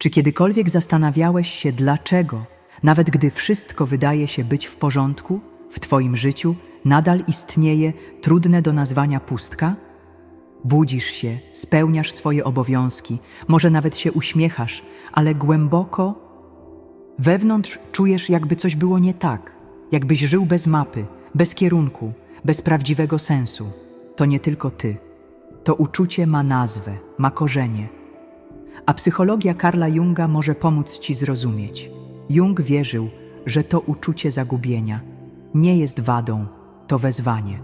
Czy kiedykolwiek zastanawiałeś się, dlaczego, nawet gdy wszystko wydaje się być w porządku, w Twoim życiu nadal istnieje trudne do nazwania pustka? Budzisz się, spełniasz swoje obowiązki, może nawet się uśmiechasz, ale głęboko wewnątrz czujesz, jakby coś było nie tak, jakbyś żył bez mapy, bez kierunku, bez prawdziwego sensu. To nie tylko ty. To uczucie ma nazwę, ma korzenie. A psychologia Karla Junga może pomóc ci zrozumieć. Jung wierzył, że to uczucie zagubienia nie jest wadą, to wezwanie.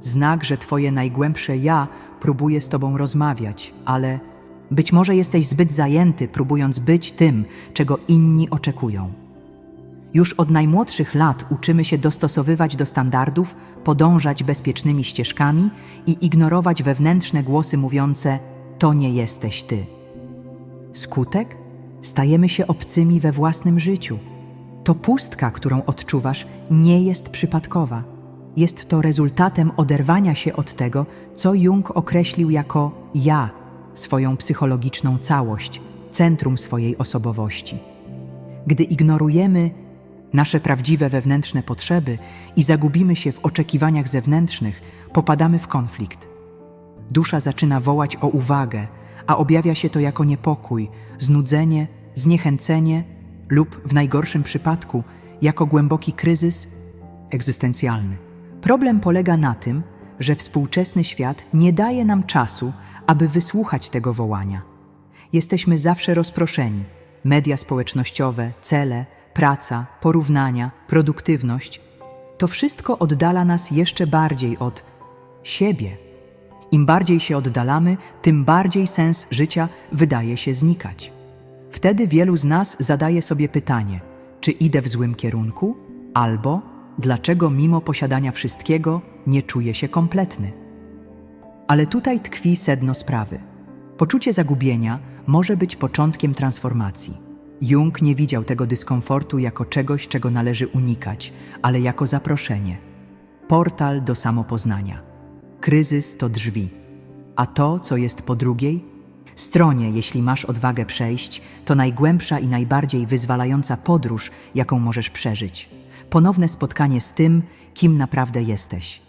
Znak, że twoje najgłębsze ja próbuje z tobą rozmawiać, ale być może jesteś zbyt zajęty, próbując być tym, czego inni oczekują. Już od najmłodszych lat uczymy się dostosowywać do standardów, podążać bezpiecznymi ścieżkami i ignorować wewnętrzne głosy mówiące: To nie jesteś ty. Skutek? Stajemy się obcymi we własnym życiu. To pustka, którą odczuwasz, nie jest przypadkowa. Jest to rezultatem oderwania się od tego, co Jung określił jako ja, swoją psychologiczną całość, centrum swojej osobowości. Gdy ignorujemy nasze prawdziwe wewnętrzne potrzeby i zagubimy się w oczekiwaniach zewnętrznych, popadamy w konflikt. Dusza zaczyna wołać o uwagę, a objawia się to jako niepokój, znudzenie, zniechęcenie lub w najgorszym przypadku jako głęboki kryzys egzystencjalny. Problem polega na tym, że współczesny świat nie daje nam czasu, aby wysłuchać tego wołania. Jesteśmy zawsze rozproszeni. Media społecznościowe, cele, praca, porównania, produktywność to wszystko oddala nas jeszcze bardziej od siebie. Im bardziej się oddalamy, tym bardziej sens życia wydaje się znikać. Wtedy wielu z nas zadaje sobie pytanie: czy idę w złym kierunku, albo dlaczego mimo posiadania wszystkiego nie czuję się kompletny? Ale tutaj tkwi sedno sprawy. Poczucie zagubienia może być początkiem transformacji. Jung nie widział tego dyskomfortu jako czegoś, czego należy unikać, ale jako zaproszenie. Portal do samopoznania. Kryzys to drzwi, a to, co jest po drugiej stronie, jeśli masz odwagę przejść, to najgłębsza i najbardziej wyzwalająca podróż, jaką możesz przeżyć. Ponowne spotkanie z tym, kim naprawdę jesteś.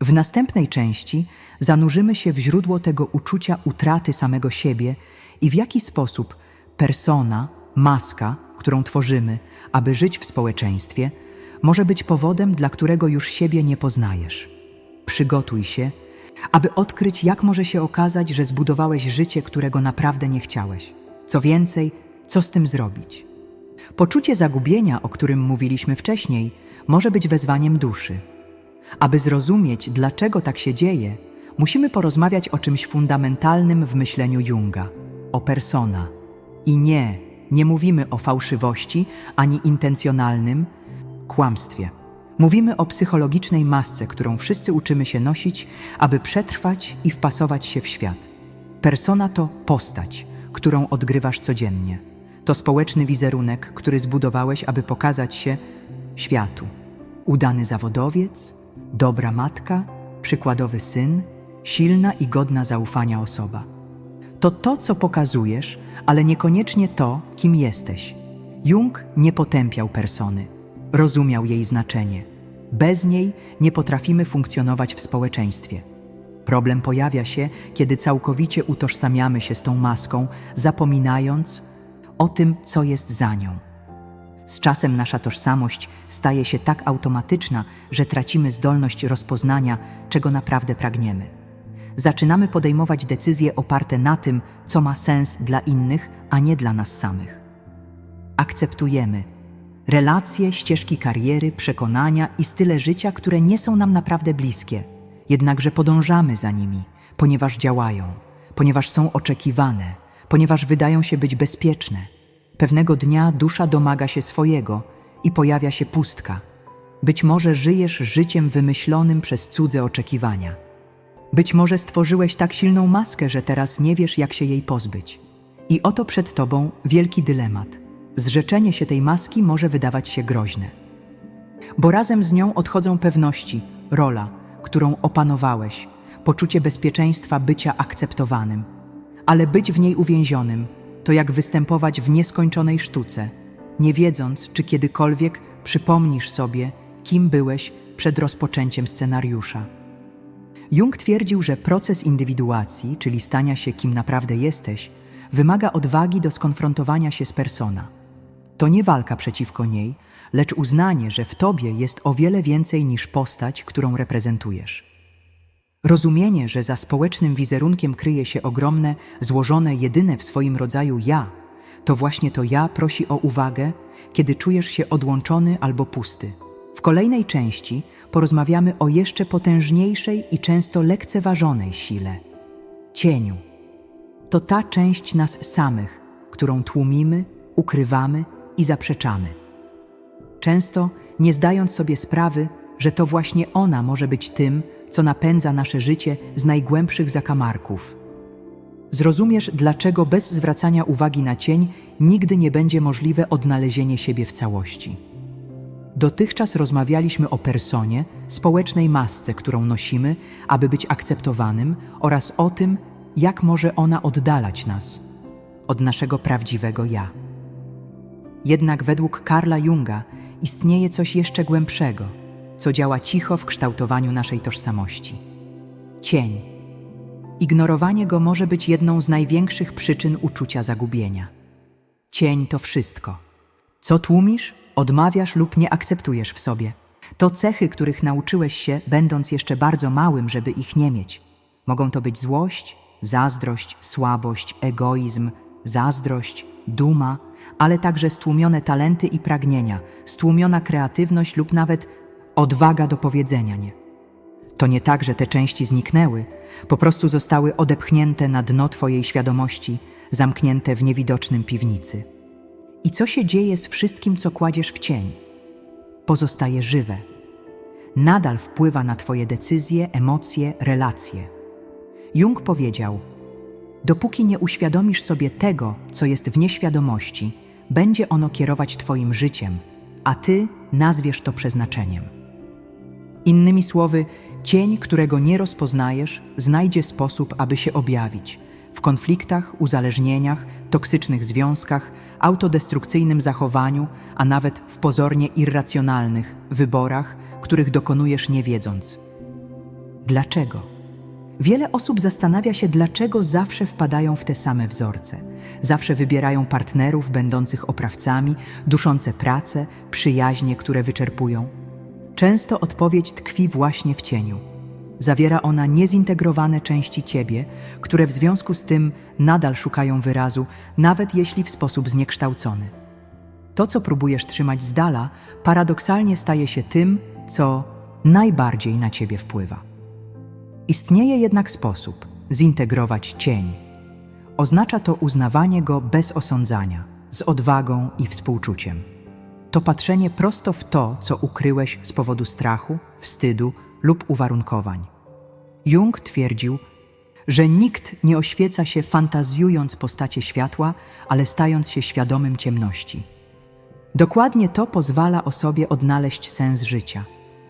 W następnej części zanurzymy się w źródło tego uczucia utraty samego siebie i w jaki sposób persona, maska, którą tworzymy, aby żyć w społeczeństwie, może być powodem, dla którego już siebie nie poznajesz. Przygotuj się, aby odkryć, jak może się okazać, że zbudowałeś życie, którego naprawdę nie chciałeś. Co więcej, co z tym zrobić? Poczucie zagubienia, o którym mówiliśmy wcześniej, może być wezwaniem duszy. Aby zrozumieć, dlaczego tak się dzieje, musimy porozmawiać o czymś fundamentalnym w myśleniu Junga o persona. I nie, nie mówimy o fałszywości ani intencjonalnym kłamstwie. Mówimy o psychologicznej masce, którą wszyscy uczymy się nosić, aby przetrwać i wpasować się w świat. Persona to postać, którą odgrywasz codziennie. To społeczny wizerunek, który zbudowałeś, aby pokazać się światu. Udany zawodowiec, dobra matka, przykładowy syn, silna i godna zaufania osoba. To to, co pokazujesz, ale niekoniecznie to, kim jesteś. Jung nie potępiał persony, rozumiał jej znaczenie. Bez niej nie potrafimy funkcjonować w społeczeństwie. Problem pojawia się, kiedy całkowicie utożsamiamy się z tą maską, zapominając o tym, co jest za nią. Z czasem nasza tożsamość staje się tak automatyczna, że tracimy zdolność rozpoznania, czego naprawdę pragniemy. Zaczynamy podejmować decyzje oparte na tym, co ma sens dla innych, a nie dla nas samych. Akceptujemy relacje, ścieżki kariery, przekonania i style życia, które nie są nam naprawdę bliskie, jednakże podążamy za nimi, ponieważ działają, ponieważ są oczekiwane, ponieważ wydają się być bezpieczne. Pewnego dnia dusza domaga się swojego i pojawia się pustka. Być może żyjesz życiem wymyślonym przez cudze oczekiwania. Być może stworzyłeś tak silną maskę, że teraz nie wiesz, jak się jej pozbyć. I oto przed tobą wielki dylemat. Zrzeczenie się tej maski może wydawać się groźne. Bo razem z nią odchodzą pewności, rola, którą opanowałeś, poczucie bezpieczeństwa bycia akceptowanym. Ale być w niej uwięzionym to jak występować w nieskończonej sztuce, nie wiedząc, czy kiedykolwiek przypomnisz sobie, kim byłeś przed rozpoczęciem scenariusza. Jung twierdził, że proces indywiduacji, czyli stania się kim naprawdę jesteś, wymaga odwagi do skonfrontowania się z persona. To nie walka przeciwko niej, lecz uznanie, że w tobie jest o wiele więcej niż postać, którą reprezentujesz. Rozumienie, że za społecznym wizerunkiem kryje się ogromne, złożone, jedyne w swoim rodzaju ja, to właśnie to ja prosi o uwagę, kiedy czujesz się odłączony albo pusty. W kolejnej części porozmawiamy o jeszcze potężniejszej i często lekceważonej sile cieniu. To ta część nas samych, którą tłumimy, ukrywamy i zaprzeczamy. Często nie zdając sobie sprawy, że to właśnie ona może być tym, co napędza nasze życie z najgłębszych zakamarków. Zrozumiesz, dlaczego bez zwracania uwagi na cień nigdy nie będzie możliwe odnalezienie siebie w całości. Dotychczas rozmawialiśmy o personie, społecznej masce, którą nosimy, aby być akceptowanym, oraz o tym, jak może ona oddalać nas od naszego prawdziwego ja. Jednak według Karla Junga istnieje coś jeszcze głębszego, co działa cicho w kształtowaniu naszej tożsamości. Cień. Ignorowanie go może być jedną z największych przyczyn uczucia zagubienia. Cień to wszystko. Co tłumisz, odmawiasz lub nie akceptujesz w sobie. To cechy, których nauczyłeś się, będąc jeszcze bardzo małym, żeby ich nie mieć. Mogą to być złość, zazdrość, słabość, egoizm, zazdrość, duma, ale także stłumione talenty i pragnienia, stłumiona kreatywność lub nawet odwaga do powiedzenia nie. To nie tak, że te części zniknęły, po prostu zostały odepchnięte na dno Twojej świadomości, zamknięte w niewidocznym piwnicy. I co się dzieje z wszystkim, co kładziesz w cień? Pozostaje żywe. Nadal wpływa na Twoje decyzje, emocje, relacje. Jung powiedział: Dopóki nie uświadomisz sobie tego, co jest w nieświadomości, będzie ono kierować Twoim życiem, a Ty nazwiesz to przeznaczeniem. Innymi słowy, cień, którego nie rozpoznajesz, znajdzie sposób, aby się objawić w konfliktach, uzależnieniach, toksycznych związkach, autodestrukcyjnym zachowaniu, a nawet w pozornie irracjonalnych wyborach, których dokonujesz nie wiedząc. Dlaczego? Wiele osób zastanawia się, dlaczego zawsze wpadają w te same wzorce. Zawsze wybierają partnerów będących oprawcami, duszące pracę, przyjaźnie, które wyczerpują. Często odpowiedź tkwi właśnie w cieniu. Zawiera ona niezintegrowane części ciebie, które w związku z tym nadal szukają wyrazu, nawet jeśli w sposób zniekształcony. To, co próbujesz trzymać z dala, paradoksalnie staje się tym, co najbardziej na ciebie wpływa. Istnieje jednak sposób zintegrować cień. Oznacza to uznawanie go bez osądzania, z odwagą i współczuciem. To patrzenie prosto w to, co ukryłeś z powodu strachu, wstydu lub uwarunkowań. Jung twierdził, że nikt nie oświeca się fantazjując postacie światła, ale stając się świadomym ciemności. Dokładnie to pozwala osobie odnaleźć sens życia,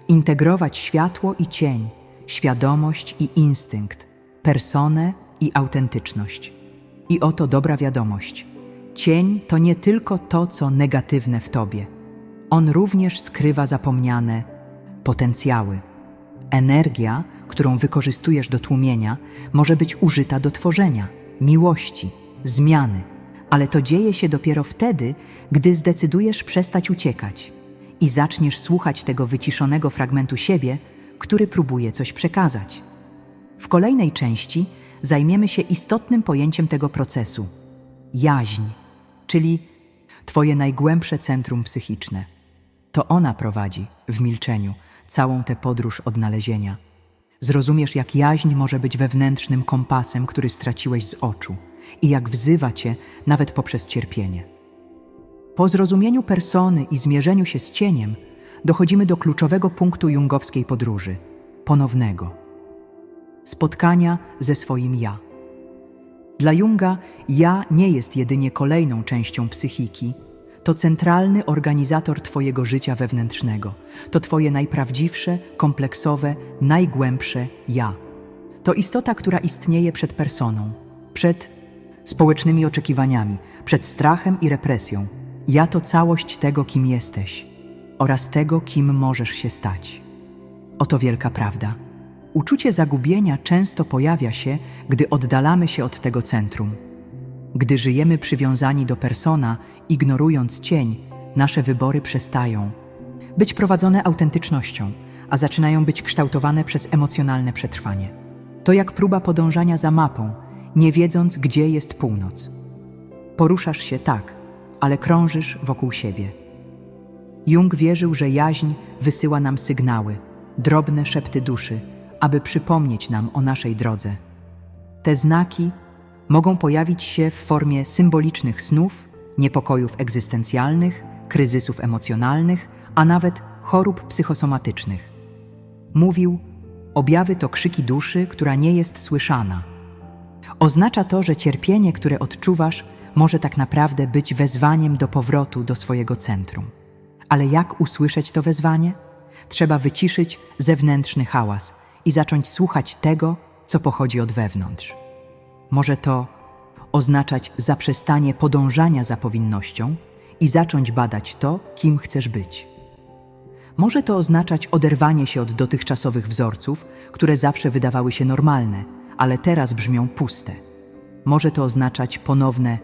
integrować światło i cień, świadomość i instynkt, personę i autentyczność. I oto dobra wiadomość. Cień to nie tylko to, co negatywne w tobie. On również skrywa zapomniane potencjały. Energia, którą wykorzystujesz do tłumienia, może być użyta do tworzenia, miłości, zmiany, ale to dzieje się dopiero wtedy, gdy zdecydujesz przestać uciekać i zaczniesz słuchać tego wyciszonego fragmentu siebie, który próbuje coś przekazać. W kolejnej części zajmiemy się istotnym pojęciem tego procesu jaźń, czyli Twoje najgłębsze centrum psychiczne. To ona prowadzi w milczeniu całą tę podróż odnalezienia. Zrozumiesz, jak jaźń może być wewnętrznym kompasem, który straciłeś z oczu i jak wzywa cię nawet poprzez cierpienie. Po zrozumieniu persony i zmierzeniu się z cieniem, dochodzimy do kluczowego punktu jungowskiej podróży ponownego spotkania ze swoim ja. Dla Junga ja nie jest jedynie kolejną częścią psychiki, to centralny organizator Twojego życia wewnętrznego. To Twoje najprawdziwsze, kompleksowe, najgłębsze ja. To istota, która istnieje przed personą, przed społecznymi oczekiwaniami, przed strachem i represją. Ja to całość tego, kim jesteś oraz tego, kim możesz się stać. Oto wielka prawda. Uczucie zagubienia często pojawia się, gdy oddalamy się od tego centrum. Gdy żyjemy przywiązani do persona, ignorując cień, nasze wybory przestają być prowadzone autentycznością, a zaczynają być kształtowane przez emocjonalne przetrwanie. To jak próba podążania za mapą, nie wiedząc, gdzie jest północ. Poruszasz się tak, ale krążysz wokół siebie. Jung wierzył, że jaźń wysyła nam sygnały, drobne szepty duszy, aby przypomnieć nam o naszej drodze. Te znaki mogą pojawić się w formie symbolicznych snów, niepokojów egzystencjalnych, kryzysów emocjonalnych, a nawet chorób psychosomatycznych. Mówił: Objawy to krzyki duszy, która nie jest słyszana. Oznacza to, że cierpienie, które odczuwasz, może tak naprawdę być wezwaniem do powrotu do swojego centrum. Ale jak usłyszeć to wezwanie? Trzeba wyciszyć zewnętrzny hałas i zacząć słuchać tego, co pochodzi od wewnątrz. Może to oznaczać zaprzestanie podążania za powinnością i zacząć badać to, kim chcesz być. Może to oznaczać oderwanie się od dotychczasowych wzorców, które zawsze wydawały się normalne, ale teraz brzmią puste. Może to oznaczać ponowne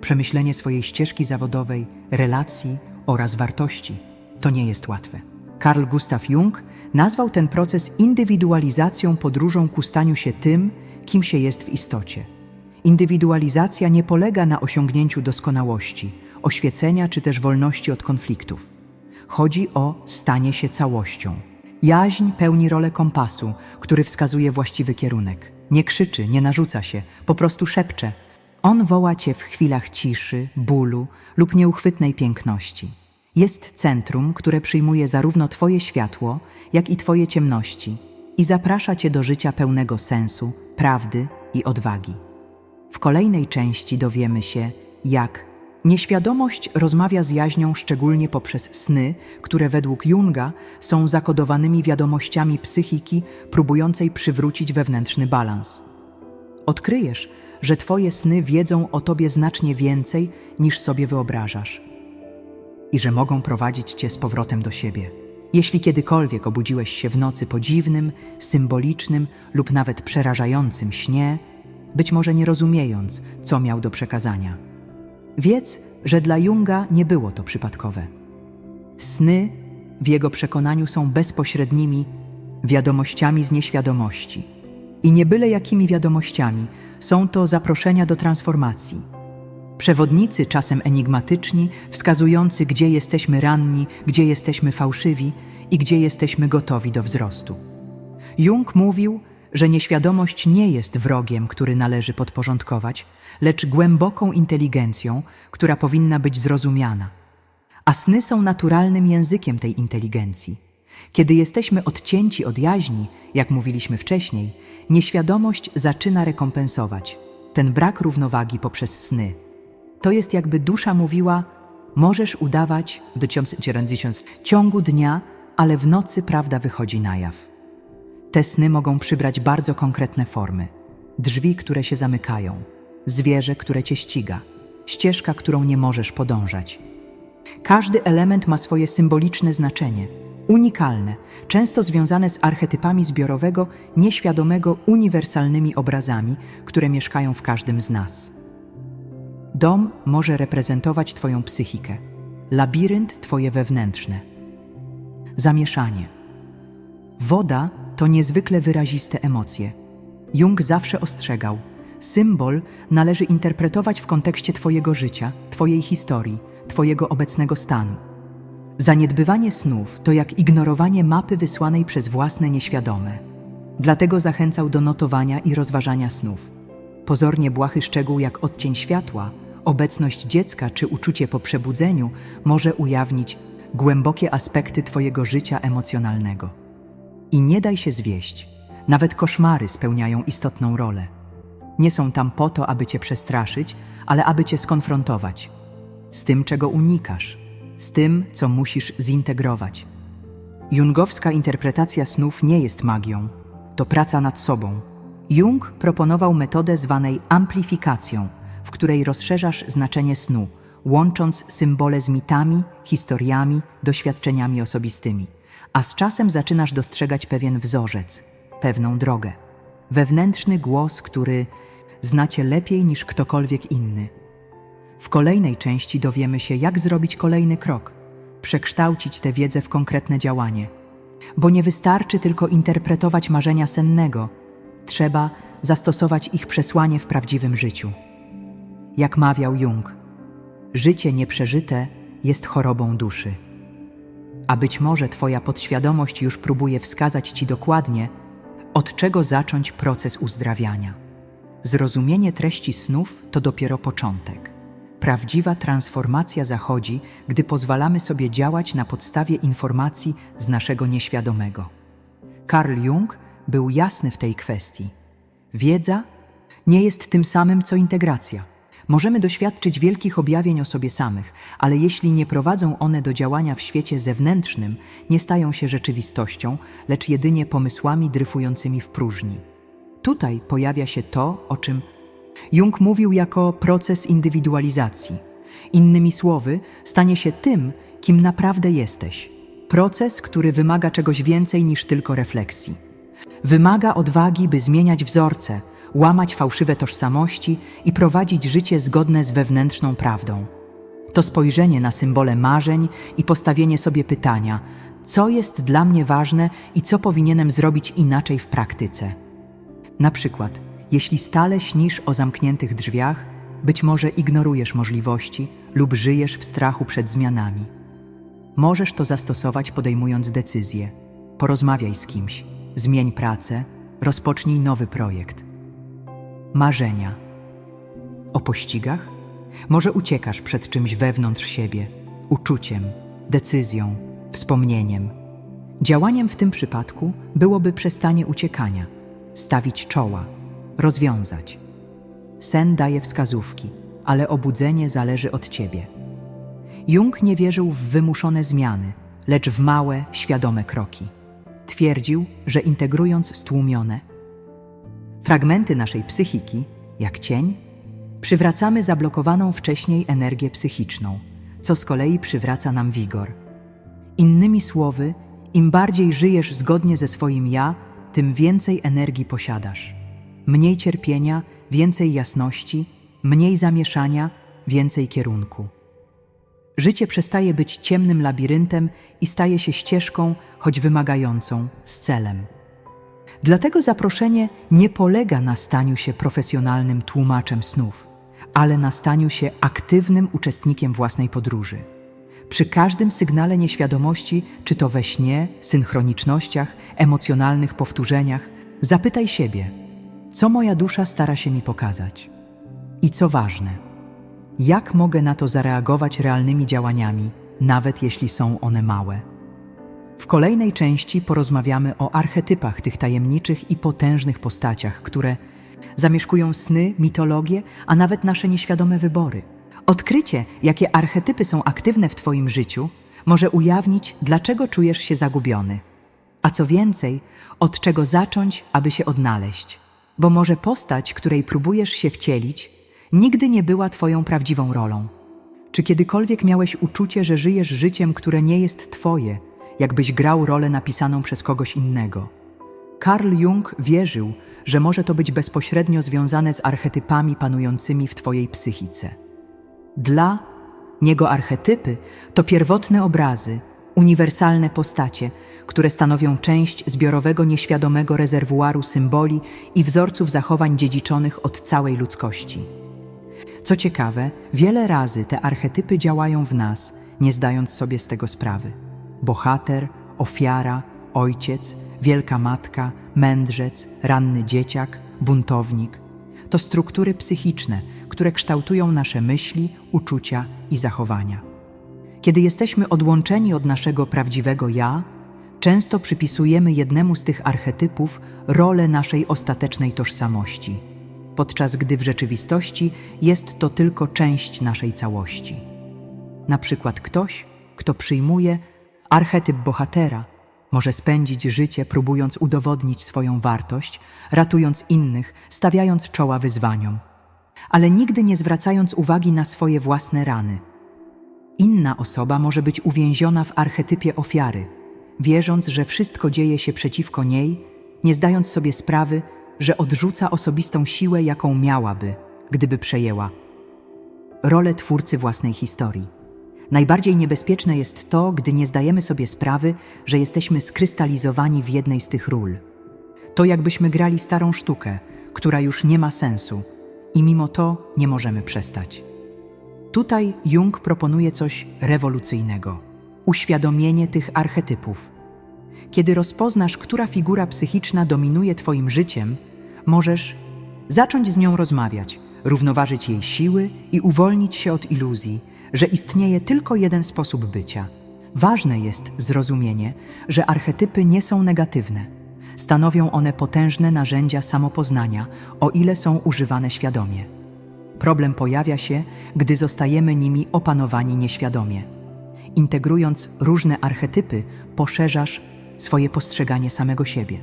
przemyślenie swojej ścieżki zawodowej, relacji oraz wartości. To nie jest łatwe. Carl Gustav Jung nazwał ten proces indywidualizacją podróżą ku staniu się tym, kim się jest w istocie. Indywidualizacja nie polega na osiągnięciu doskonałości, oświecenia czy też wolności od konfliktów. Chodzi o stanie się całością. Jaźń pełni rolę kompasu, który wskazuje właściwy kierunek. Nie krzyczy, nie narzuca się, po prostu szepcze. On woła cię w chwilach ciszy, bólu lub nieuchwytnej piękności. Jest centrum, które przyjmuje zarówno Twoje światło, jak i Twoje ciemności i zaprasza Cię do życia pełnego sensu, prawdy i odwagi. W kolejnej części dowiemy się, jak nieświadomość rozmawia z jaźnią szczególnie poprzez sny, które według Junga są zakodowanymi wiadomościami psychiki próbującej przywrócić wewnętrzny balans. Odkryjesz, że Twoje sny wiedzą o Tobie znacznie więcej niż sobie wyobrażasz i że mogą prowadzić cię z powrotem do siebie. Jeśli kiedykolwiek obudziłeś się w nocy po dziwnym, symbolicznym lub nawet przerażającym śnie, być może nie rozumiejąc, co miał do przekazania. Wiedz, że dla Junga nie było to przypadkowe. Sny, w jego przekonaniu, są bezpośrednimi wiadomościami z nieświadomości. I nie byle jakimi wiadomościami, są to zaproszenia do transformacji Przewodnicy, czasem enigmatyczni, wskazujący, gdzie jesteśmy ranni, gdzie jesteśmy fałszywi i gdzie jesteśmy gotowi do wzrostu. Jung mówił, że nieświadomość nie jest wrogiem, który należy podporządkować, lecz głęboką inteligencją, która powinna być zrozumiana. A sny są naturalnym językiem tej inteligencji. Kiedy jesteśmy odcięci od jaźni, jak mówiliśmy wcześniej, nieświadomość zaczyna rekompensować ten brak równowagi poprzez sny. To jest jakby dusza mówiła, możesz udawać do ciągu dnia, ale w nocy prawda wychodzi na jaw. Te sny mogą przybrać bardzo konkretne formy. Drzwi, które się zamykają, zwierzę, które cię ściga, ścieżka, którą nie możesz podążać. Każdy element ma swoje symboliczne znaczenie, unikalne, często związane z archetypami zbiorowego, nieświadomego, uniwersalnymi obrazami, które mieszkają w każdym z nas. Dom może reprezentować Twoją psychikę, labirynt Twoje wewnętrzne. Zamieszanie. Woda to niezwykle wyraziste emocje. Jung zawsze ostrzegał: symbol należy interpretować w kontekście Twojego życia, Twojej historii, Twojego obecnego stanu. Zaniedbywanie snów to jak ignorowanie mapy wysłanej przez własne nieświadome. Dlatego zachęcał do notowania i rozważania snów. Pozornie błahy szczegół jak odcień światła Obecność dziecka czy uczucie po przebudzeniu może ujawnić głębokie aspekty Twojego życia emocjonalnego. I nie daj się zwieść. Nawet koszmary spełniają istotną rolę. Nie są tam po to, aby Cię przestraszyć, ale aby Cię skonfrontować z tym, czego unikasz, z tym, co musisz zintegrować. Jungowska interpretacja snów nie jest magią, to praca nad sobą. Jung proponował metodę zwanej amplifikacją – której rozszerzasz znaczenie snu, łącząc symbole z mitami, historiami, doświadczeniami osobistymi. A z czasem zaczynasz dostrzegać pewien wzorzec, pewną drogę. Wewnętrzny głos, który znacie lepiej niż ktokolwiek inny. W kolejnej części dowiemy się, jak zrobić kolejny krok, przekształcić tę wiedzę w konkretne działanie. Bo nie wystarczy tylko interpretować marzenia sennego, trzeba zastosować ich przesłanie w prawdziwym życiu. Jak mawiał Jung, życie nieprzeżyte jest chorobą duszy. A być może Twoja podświadomość już próbuje wskazać Ci dokładnie, od czego zacząć proces uzdrawiania. Zrozumienie treści snów to dopiero początek. Prawdziwa transformacja zachodzi, gdy pozwalamy sobie działać na podstawie informacji z naszego nieświadomego. Carl Jung był jasny w tej kwestii. Wiedza nie jest tym samym co integracja. Możemy doświadczyć wielkich objawień o sobie samych, ale jeśli nie prowadzą one do działania w świecie zewnętrznym, nie stają się rzeczywistością, lecz jedynie pomysłami dryfującymi w próżni. Tutaj pojawia się to, o czym Jung mówił jako proces indywidualizacji. Innymi słowy, stanie się tym, kim naprawdę jesteś. Proces, który wymaga czegoś więcej niż tylko refleksji. Wymaga odwagi, by zmieniać wzorce, łamać fałszywe tożsamości i prowadzić życie zgodne z wewnętrzną prawdą. To spojrzenie na symbole marzeń i postawienie sobie pytania, co jest dla mnie ważne i co powinienem zrobić inaczej w praktyce. Na przykład, jeśli stale śnisz o zamkniętych drzwiach, być może ignorujesz możliwości lub żyjesz w strachu przed zmianami. Możesz to zastosować podejmując decyzję. Porozmawiaj z kimś, zmień pracę, rozpocznij nowy projekt. Marzenia. O pościgach? Może uciekasz przed czymś wewnątrz siebie, uczuciem, decyzją, wspomnieniem. Działaniem w tym przypadku byłoby przestanie uciekania, stawić czoła, rozwiązać. Sen daje wskazówki, ale obudzenie zależy od ciebie. Jung nie wierzył w wymuszone zmiany, lecz w małe, świadome kroki. Twierdził, że integrując stłumione fragmenty naszej psychiki, jak cień, przywracamy zablokowaną wcześniej energię psychiczną, co z kolei przywraca nam wigor. Innymi słowy, im bardziej żyjesz zgodnie ze swoim ja, tym więcej energii posiadasz. Mniej cierpienia, więcej jasności, mniej zamieszania, więcej kierunku. Życie przestaje być ciemnym labiryntem i staje się ścieżką, choć wymagającą, z celem. Dlatego zaproszenie nie polega na staniu się profesjonalnym tłumaczem snów, ale na staniu się aktywnym uczestnikiem własnej podróży. Przy każdym sygnale nieświadomości, czy to we śnie, synchronicznościach, emocjonalnych powtórzeniach, zapytaj siebie, co moja dusza stara się mi pokazać? I co ważne, jak mogę na to zareagować realnymi działaniami, nawet jeśli są one małe? W kolejnej części porozmawiamy o archetypach tych tajemniczych i potężnych postaciach, które zamieszkują sny, mitologię, a nawet nasze nieświadome wybory. Odkrycie, jakie archetypy są aktywne w Twoim życiu, może ujawnić, dlaczego czujesz się zagubiony. A co więcej, od czego zacząć, aby się odnaleźć. Bo może postać, której próbujesz się wcielić, nigdy nie była Twoją prawdziwą rolą. Czy kiedykolwiek miałeś uczucie, że żyjesz życiem, które nie jest Twoje, jakbyś grał rolę napisaną przez kogoś innego? Carl Jung wierzył, że może to być bezpośrednio związane z archetypami panującymi w Twojej psychice. Dla niego archetypy to pierwotne obrazy, uniwersalne postacie, które stanowią część zbiorowego nieświadomego rezerwuaru symboli i wzorców zachowań dziedziczonych od całej ludzkości. Co ciekawe, wiele razy te archetypy działają w nas, nie zdając sobie z tego sprawy. Bohater, ofiara, ojciec, wielka matka, mędrzec, ranny dzieciak, buntownik to struktury psychiczne, które kształtują nasze myśli, uczucia i zachowania. Kiedy jesteśmy odłączeni od naszego prawdziwego ja, często przypisujemy jednemu z tych archetypów rolę naszej ostatecznej tożsamości, podczas gdy w rzeczywistości jest to tylko część naszej całości. Na przykład ktoś, kto przyjmuje archetyp bohatera, może spędzić życie próbując udowodnić swoją wartość, ratując innych, stawiając czoła wyzwaniom. ale nigdy nie zwracając uwagi na swoje własne rany. Inna osoba może być uwięziona w archetypie ofiary, wierząc, że wszystko dzieje się przeciwko niej, nie zdając sobie sprawy, że odrzuca osobistą siłę, jaką miałaby, gdyby przejęła rolę twórcy własnej historii. Najbardziej niebezpieczne jest to, gdy nie zdajemy sobie sprawy, że jesteśmy skrystalizowani w jednej z tych ról. To jakbyśmy grali starą sztukę, która już nie ma sensu, i mimo to nie możemy przestać. Tutaj Jung proponuje coś rewolucyjnego uświadomienie tych archetypów. Kiedy rozpoznasz, która figura psychiczna dominuje Twoim życiem, możesz zacząć z nią rozmawiać, równoważyć jej siły i uwolnić się od iluzji, że istnieje tylko jeden sposób bycia. Ważne jest zrozumienie, że archetypy nie są negatywne. Stanowią one potężne narzędzia samopoznania, o ile są używane świadomie. Problem pojawia się, gdy zostajemy nimi opanowani nieświadomie. Integrując różne archetypy, poszerzasz swoje postrzeganie samego siebie.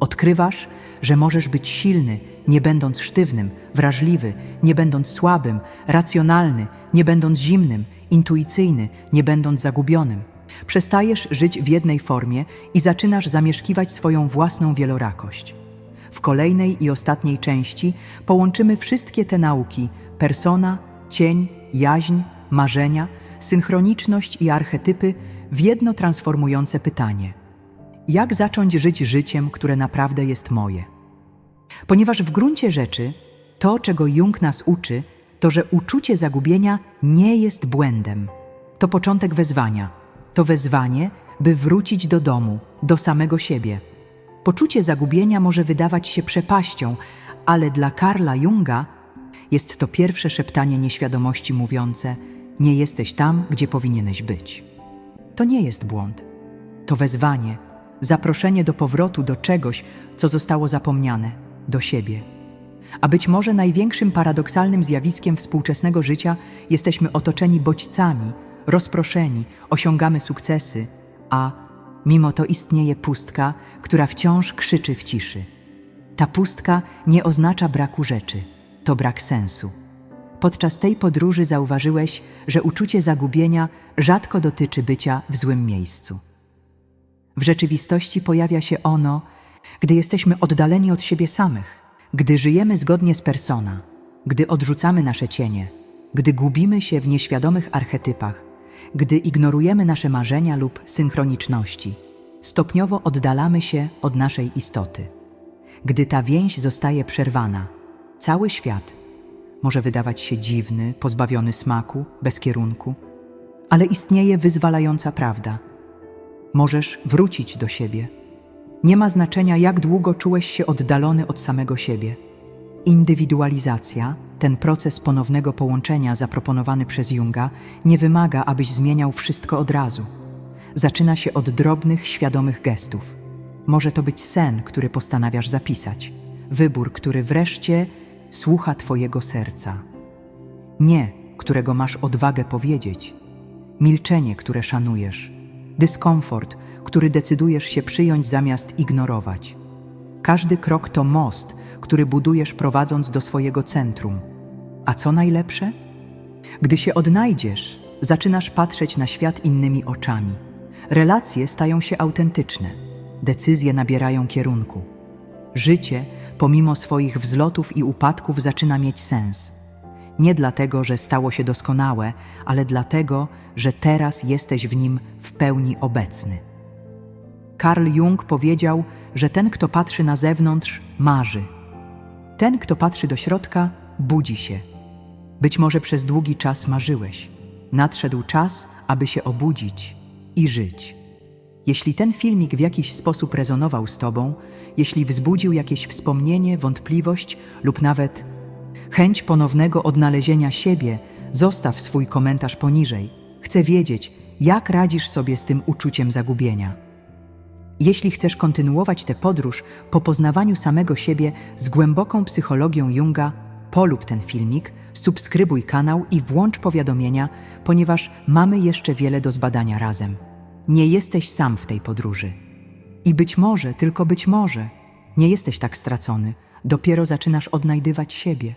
Odkrywasz, że możesz być silny, nie będąc sztywnym, wrażliwy, nie będąc słabym, racjonalny, nie będąc zimnym, intuicyjny, nie będąc zagubionym. Przestajesz żyć w jednej formie i zaczynasz zamieszkiwać swoją własną wielorakość. W kolejnej i ostatniej części połączymy wszystkie te nauki persona, cień, jaźń, marzenia, synchroniczność i archetypy w jedno transformujące pytanie: jak zacząć żyć życiem, które naprawdę jest moje? Ponieważ w gruncie rzeczy to, czego Jung nas uczy, to że uczucie zagubienia nie jest błędem. To początek wezwania. To wezwanie, by wrócić do domu, do samego siebie. Poczucie zagubienia może wydawać się przepaścią, ale dla Karla Junga jest to pierwsze szeptanie nieświadomości mówiące: Nie jesteś tam, gdzie powinieneś być. To nie jest błąd. To wezwanie, zaproszenie do powrotu do czegoś, co zostało zapomniane, do siebie. A być może największym paradoksalnym zjawiskiem współczesnego życia jesteśmy otoczeni bodźcami, rozproszeni, osiągamy sukcesy, a mimo to istnieje pustka, która wciąż krzyczy w ciszy. Ta pustka nie oznacza braku rzeczy, to brak sensu. Podczas tej podróży zauważyłeś, że uczucie zagubienia rzadko dotyczy bycia w złym miejscu. W rzeczywistości pojawia się ono, gdy jesteśmy oddaleni od siebie samych, gdy żyjemy zgodnie z persona, gdy odrzucamy nasze cienie, gdy gubimy się w nieświadomych archetypach, gdy ignorujemy nasze marzenia lub synchroniczności, stopniowo oddalamy się od naszej istoty. Gdy ta więź zostaje przerwana, cały świat może wydawać się dziwny, pozbawiony smaku, bez kierunku, ale istnieje wyzwalająca prawda. Możesz wrócić do siebie. Nie ma znaczenia, jak długo czułeś się oddalony od samego siebie. Indywidualizacja, ten proces ponownego połączenia zaproponowany przez Junga, nie wymaga, abyś zmieniał wszystko od razu. Zaczyna się od drobnych, świadomych gestów. Może to być sen, który postanawiasz zapisać, wybór, który wreszcie słucha Twojego serca. Nie, którego masz odwagę powiedzieć, milczenie, które szanujesz, dyskomfort, który decydujesz się przyjąć zamiast ignorować. Każdy krok to most, który budujesz prowadząc do swojego centrum. A co najlepsze? Gdy się odnajdziesz, zaczynasz patrzeć na świat innymi oczami. Relacje stają się autentyczne, decyzje nabierają kierunku. Życie, pomimo swoich wzlotów i upadków, zaczyna mieć sens. Nie dlatego, że stało się doskonałe, ale dlatego, że teraz jesteś w nim w pełni obecny. Carl Jung powiedział, że ten, kto patrzy na zewnątrz, marzy. Ten, kto patrzy do środka, budzi się. Być może przez długi czas marzyłeś. Nadszedł czas, aby się obudzić i żyć. Jeśli ten filmik w jakiś sposób rezonował z Tobą, jeśli wzbudził jakieś wspomnienie, wątpliwość lub nawet chęć ponownego odnalezienia siebie, zostaw swój komentarz poniżej. Chcę wiedzieć, jak radzisz sobie z tym uczuciem zagubienia. Jeśli chcesz kontynuować tę podróż po poznawaniu samego siebie z głęboką psychologią Junga, polub ten filmik, subskrybuj kanał i włącz powiadomienia, ponieważ mamy jeszcze wiele do zbadania razem. Nie jesteś sam w tej podróży. I być może, tylko być może, nie jesteś tak stracony, dopiero zaczynasz odnajdywać siebie.